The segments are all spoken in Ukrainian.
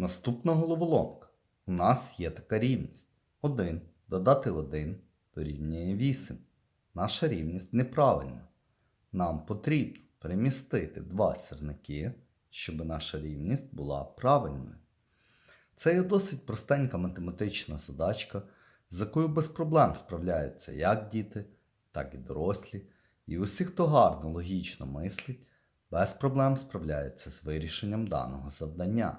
Наступна головоломка. У нас є така рівність. 1 додати 1 дорівнює 8. Наша рівність неправильна. Нам потрібно перемістити два сірники, щоб наша рівність була правильною. Це є досить простенька математична задачка, з якою без проблем справляються як діти, так і дорослі. І усі, хто гарно логічно мислить, без проблем справляються з вирішенням даного завдання.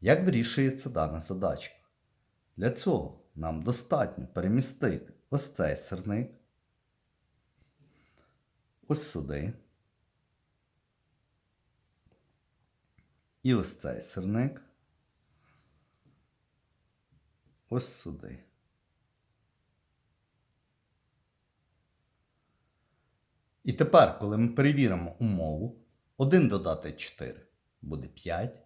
Як вирішується дана задачка? Для цього нам достатньо перемістити ось цей сирник, ось сюди. І ось цей сирник. Ось сюди. І тепер, коли ми перевіримо умову, 1 додати 4 буде 5,